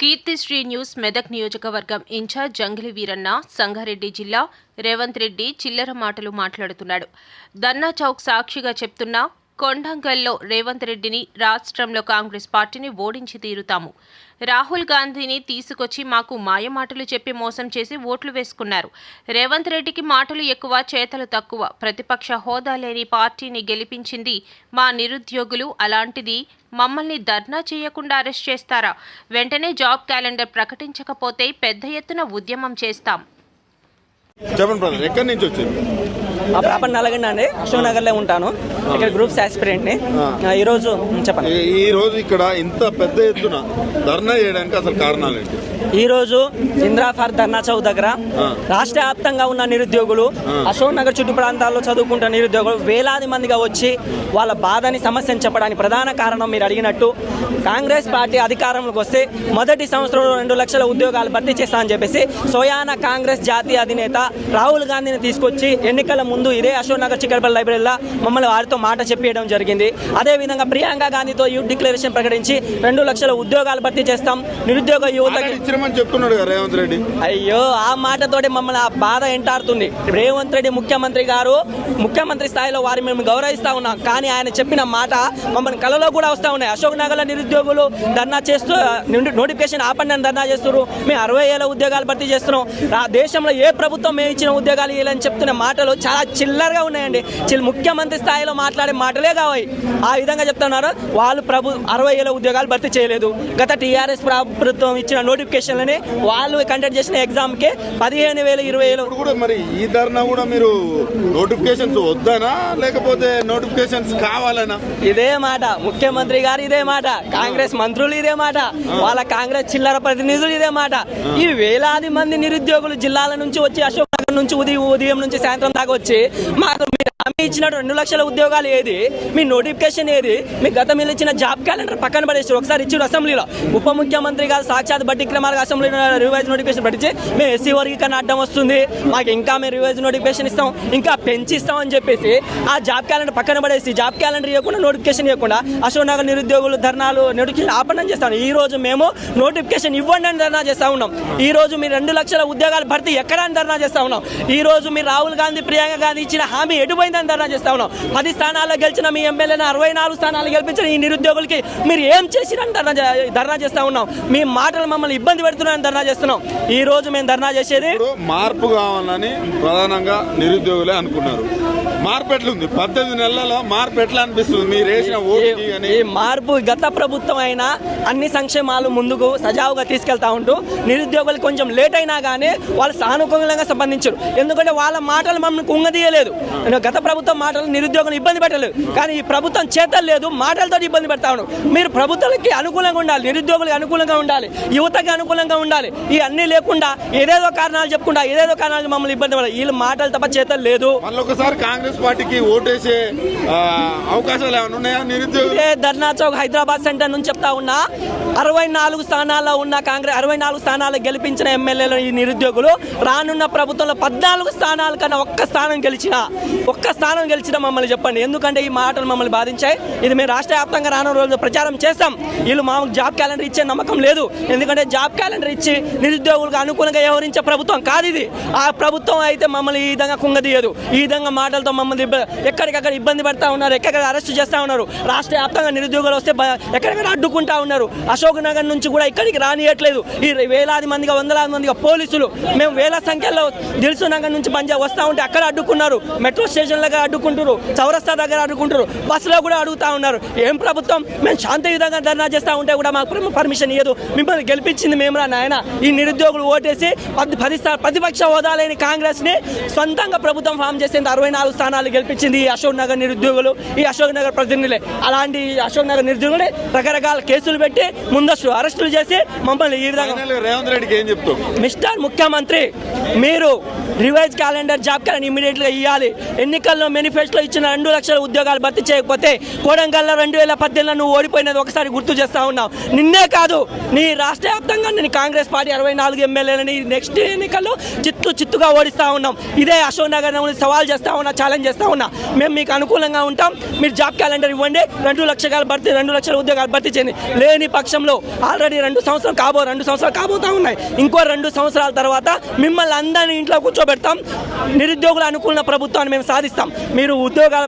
Keerthisri news Medak నియోజకవర్గం incharge జంగిలి Veeranna Sangareddy జిల్లా రేవంత్ రెడ్డి చిల్లర మాటలు మాట్లాడుతున్నాడు. దన్నా చౌక్ సాక్షిగా చెప్తున్నా కొండంగల్లో రేవంత్ రెడ్డిని రాష్ట్రంలో కాంగ్రెస్ పార్టీని ఓడించి తీరుతాము. రాహుల్ గాంధీని తీసుకొచ్చి మాకు మాయమాటలు చెప్పి మోసం చేసి ఓట్లు వేసుకున్నారు. రేవంత్ రెడ్డికి మాటలు ఎక్కువ చేతలు తక్కువ. ప్రతిపక్ష హోదా లేని పార్టీని గెలిపించింది మా నిరుద్యోగులు. అలాంటిది మమ్మల్ని ధర్నా చేయకుండా అరెస్ట్ చేస్తారా? వెంటనే జాబ్ క్యాలెండర్ ప్రకటించకపోతే పెద్ద ఎత్తున ఉద్యమం చేస్తాం. చెప్పండి బ్రదర్ ఎక్కడి నుంచి వచ్చింది? ఆ ప్రాపర్ నల్గొండ అండి. అశోక్ నగర్లో ఉంటాను. ఇక్కడ గ్రూప్స్ ఆస్పిరెంట్ని ఈరోజు ఉమ్, చెప్పండి. ఈ- ఈ రోజు ఇక్కడ ఇంత పెద్ద ఎత్తున ధర్నా చేయడానికి అసలు కారణాలు ఏంటి ఈరోజు ఇందిరా ఫార్ ధర్నా చౌక్ దగ్గర రాష్ట్ర వ్యాప్తంగా ఉన్న నిరుద్యోగులు అశోక్ నగర్ చుట్టు ప్రాంతాల్లో చదువుకుంటున్న నిరుద్యోగులు వేలాది మందిగా వచ్చి వాళ్ళ బాధని సమస్యను చెప్పడానికి ప్రధాన కారణం మీరు అడిగినట్టు కాంగ్రెస్ పార్టీ అధికారంలోకి వస్తే మొదటి సంవత్సరంలో రెండు లక్షల ఉద్యోగాలు భర్తీ చేస్తా అని చెప్పేసి సోయానా కాంగ్రెస్ జాతీయ అధినేత రాహుల్ గాంధీని తీసుకొచ్చి ఎన్నికల ముందు ఇదే అశోక్ నగర్ చిక్కడపల్లి లైబ్రరీలో మమ్మల్ని వారితో మాట చెప్పేయడం జరిగింది. అదేవిధంగా ప్రియాంక గాంధీతో యూత్ డిక్లరేషన్ ప్రకటించి రెండు లక్షల ఉద్యోగాలు భర్తీ చేస్తాం. నిరుద్యోగ యువతకి చెప్తున్నాడు కదా రేవంత్ రెడ్డి. అయ్యో ఆ మాటతోటి మమ్మల్ని ఆ బాధ ఎంటాడుతుంది. రేవంత్ రెడ్డి ముఖ్యమంత్రి గారు ముఖ్యమంత్రి స్థాయిలో వారిని మేము గౌరవిస్తా ఉన్నాం. కానీ ఆయన చెప్పిన మాట మమ్మల్ని కలలో కూడా వస్తూ ఉన్నాయి. అశోక్ నగర్ల నిరుద్యోగులు ధర్నా చేస్తూ నోటిఫికేషన్ ఆపండి అని ధర్నా చేస్తున్నారు. మేము అరవై ఏళ్ళ ఉద్యోగాలు భర్తీ చేస్తున్నాం. ఆ దేశంలో ఏ ప్రభుత్వం మేము ఇచ్చిన ఉద్యోగాలు ఇవ్వాలని చెప్తున్న మాటలు చాలా చిల్లరగా ఉన్నాయండి. చిల్ ముఖ్యమంత్రి స్థాయిలో మాట్లాడే మాటలే కావాలి ఆ విధంగా చెప్తున్నారు. వాళ్ళు ప్రభు అరవై ఏళ్ళ ఉద్యోగాలు భర్తీ చేయలేదు. గత టీఆర్ఎస్ ప్రభుత్వం ఇచ్చిన నోటిఫికేషన్లని వాళ్ళు కండక్ట్ చేసిన ఎగ్జామ్కి పదిహేను వేలు ఇరవై వేలు కూడా మరి ఈ ధర్నా కూడా మీరు నోటిఫికేషన్స్ వద్దానా? లేకపోతే నోటిఫికేషన్స్ కావాలనా? ఇదే మాట. ముఖ్యమంత్రి గారు ఇదే మాట. కాంగ్రెస్ మంత్రులు ఇదే మాట. వాళ్ళ కాంగ్రెస్ చిల్లర ప్రతినిధులు ఇదే మాట. ఈ వేలాది మంది నిరుద్యోగులు జిల్లాల నుంచి వచ్చి అశోక్ నుంచి ఉదయం ఉదయం నుంచి సాయంత్రం దాకా వచ్చి మాకు హామీ ఇచ్చినట్టు రెండు లక్షల ఉద్యోగాలు ఏది? మీ నోటిఫికేషన్ ఏది? మీ గతం ఇచ్చిన జాబ్ క్యాలెండర్ పక్కన పడేసారు ఒకసారి ఇచ్చారు అసెంబ్లీలో. ఉప ముఖ్యమంత్రి గారు సాక్షాత్ బట్టి క్రమాలకు అసెంబ్లీలో రివైజ్ నోటిఫికేషన్ పట్టించి మేము ఎస్సీ వర్గీకరణ అడ్డం వస్తుంది. మాకు ఇంకా మేము రివైజ్ నోటిఫికేషన్ ఇస్తాం. ఇంకా పెంచిస్తాం అని చెప్పేసి ఆ జాబ్ క్యాలెండర్ పక్కన పడేసి జాబ్ క్యాలెండర్ ఇవ్వకుండా నోటిఫికేషన్ ఇవ్వకుండా అశోక్ నగర్ నిరుద్యోగులు ధర్నాలు నోటిఫికేషన్ ఆపణం చేస్తాను. ఈ రోజు మేము నోటిఫికేషన్ ఇవ్వండి అని ధర్నా చేస్తా ఉన్నాం. ఈ రోజు మీరు రెండు లక్షల ఉద్యోగాలు భర్తీ ఎక్కడ అని ధర్నా చేస్తా ఉన్నాం. ఈ రోజు మీరు రాహుల్ గాంధీ ప్రియాంక గాంధీ ఇచ్చిన హామీ ఎటుపోయిందని ధర్నా చేస్తా ఉన్నాం. పది స్థానాల్లో గెలిచిన మీ ఎమ్మెల్యేని అరవై నాలుగు స్థానాలు గెలిపించిన ఈ నిరుద్యోగులకి మీరు ఏం చేసిరని ధర్నా చే- ధర్నా చేస్తా ఉన్నాం. మీ మాటలు మమ్మల్ని ఇబ్బంది పెడుతున్నారని ధర్నా చేస్తున్నాం. ఈ రోజు మేము ధర్నా చేసేది మార్పు కావాలని ప్రధానంగా నిరుద్యోగులే అనుకున్నారు. మార్పు ఎట్లుంది పద్దెనిమిది నెలలలో మార్పు ఎట్లా అనిపిస్తుంది. మీరు వేసిన ఈ- మార్పు గత ప్రభుత్వం అయినా అన్ని సంక్షేమాలు ముందుకు సజావుగా తీసుకెళ్తా ఉంటూ నిరుద్యోగులు కొంచెం లేట్ అయినా కానీ వాళ్ళు సానుకూలంగా స్పందించారు ఎందుకంటే వాళ్ళ మాటలు మమ్మల్ని కుంగదీయలేదు. గత ప్రభుత్వం మాటలు నిరుద్యోగులు ఇబ్బంది పెట్టలేదు. కానీ ఈ ప్రభుత్వం చేతలు లేదు మాటలతో ఇబ్బంది పెడతా ఉన్నారు మీరు ప్రభుత్వాలకి అనుకూలంగా ఉండాలి నిరుద్యోగులకు అనుకూలంగా ఉండాలి యువతకి అనుకూలంగా ఉండాలి. ఈ అన్నీ లేకుండా ఏదేదో కారణాలు చెప్పుకుంటా ఏదేదో కారణాలు మమ్మల్ని ఇబ్బంది పడాలి వీళ్ళ మాటలు తప్ప చేతలు లేదు. మళ్ళొకసారి కాంగ్రెస్ పార్టీకి ఓటేసే అవకాశాలు ఏమైనా ఉన్నాయా? నిరుద్యోగులు? ధర్నా చౌక్ హైదరాబాద్ సెంటర్ నుంచి చెప్తా ఉన్నా అరవై నాలుగు స్థానాల్లో ఉన్న కాంగ్రెస్ అరవై నాలుగు స్థానాలు గెలిపించిన ఎమ్మెల్యేలు ఈ నిరుద్యోగులు. రానున్న ప్రభుత్వంలో పద్నాలుగు స్థానాల కన్నా ఒక్క స్థానం గెలిచిన ఒక్క స్థానం గెలిచిన మమ్మల్ని చెప్పండి. ఎందుకంటే ఈ మాటలు మమ్మల్ని బాధించాయి. ఇది మేము రాష్ట్ర వ్యాప్తంగా రానున్న రోజుల్లో ప్రచారం చేస్తాం. వీళ్ళు మాకు జాబ్ క్యాలెండర్ ఇచ్చే నమ్మకం లేదు. ఎందుకంటే జాబ్ క్యాలెండర్ ఇచ్చి నిరుద్యోగులకు అనుకూలంగా వ్యవహరించే ప్రభుత్వం కాదు ఇది. ఆ ప్రభుత్వం అయితే మమ్మల్ని ఈ విధంగా కుంగదీయదు. ఈ విధంగా మాటలతో మమ్మల్ని ఎక్కడికక్కడ ఇబ్బంది పెడతా ఉన్నారు ఎక్కడికక్కడ అరెస్ట్ చేస్తా ఉన్నారు రాష్ట్ర వ్యాప్తంగా నిరుద్యోగులు వస్తే ఎక్కడికక్కడ అడ్డుకుంటా ఉన్నారు. అశోక్ నగర్ నుంచి కూడా ఇక్కడికి రానియట్లేదు. ఈ వేలాది మందిగా వందలాది మందిగా పోలీసులు మేము వేల సంఖ్యలో దిల్సు నగర్ నుంచి పంజా వస్తా ఉంటే అక్కడ అడ్డుకున్నారు. మెట్రో స్టేషన్ దగ్గర అడ్డుకుంటారు చౌరస్తా దగ్గర అడ్డుకుంటారు బస్సులో కూడా అడుగుతా ఉన్నారు. ఏం ప్రభుత్వం? మేము శాంతియుతంగా ధర్నా చేస్తా ఉంటే కూడా మాకు పర్మిషన్ ఇవ్వదు మిమ్మల్ని గెలిపించింది మేమురా నాయన. ఈ నిరుద్యోగులు ఓటేసి పది పది ప్రతిపక్ష హోదా లేని కాంగ్రెస్ని సొంతంగా ప్రభుత్వం ఫామ్ చేసేందుకు అరవై నాలుగు స్థానాలు గెలిపించింది ఈ అశోక్ నగర్ నిరుద్యోగులు ఈ అశోక్ నగర్ ప్రతినిధులే. అలాంటి అశోక్ నగర్ నిరుద్యోగులే రకరకాల కేసులు పెట్టి ముందస్తు అరెస్టులు చేసి మమ్మల్ని ఈ విధంగా రేవంత్ రెడ్డికి ఏం చెప్తావు? మిస్టర్ ముఖ్యమంత్రి మీరు రివైజ్ క్యాలెండర్ జాబ్ క్యాలెండర్ ఇమీడియట్గా ఇవ్వాలి ఎన్నికల్లో మేనిఫెస్టోలో ఇచ్చిన రెండు లక్షల ఉద్యోగాలు భర్తీ చేయకపోతే కోడంగల్లో రెండు వేల పద్దెనిమిదిలో నువ్వు ఓడిపోయినది ఒకసారి గుర్తు చేస్తా ఉన్నావు. నిన్నే కాదు నీ రాష్ట్ర వ్యాప్తంగా నేను కాంగ్రెస్ పార్టీ అరవై నాలుగు ఎమ్మెల్యేలని నెక్స్ట్ ఎన్నికల్లో చిత్తు చిత్తుగా ఓడిస్తా ఉన్నాం. ఇదే అశోక్ నగర్ సవాల్ చేస్తా ఉన్నా ఛాలెంజ్ డిమాండ్ చేస్తూ ఉన్నా. మేము మీకు అనుకూలంగా ఉంటాం. మీరు జాబ్ క్యాలెండర్ ఇవ్వండి. రెండు లక్షల భర్తీ రెండు లక్షల ఉద్యోగాలు భర్తీ చేయండి. లేని పక్షంలో ఆల్రెడీ రెండు సంవత్సరాలు కాబో రెండు సంవత్సరాలు కాబోతా ఉన్నాయి. ఇంకో రెండు సంవత్సరాల తర్వాత మిమ్మల్ని అందరినీ ఇంట్లో కూర్చోబెడతాం. నిరుద్యోగుల అనుకూల ప్రభుత్వాన్ని మేము సాధిస్తాం. మీరు ఉద్యోగాల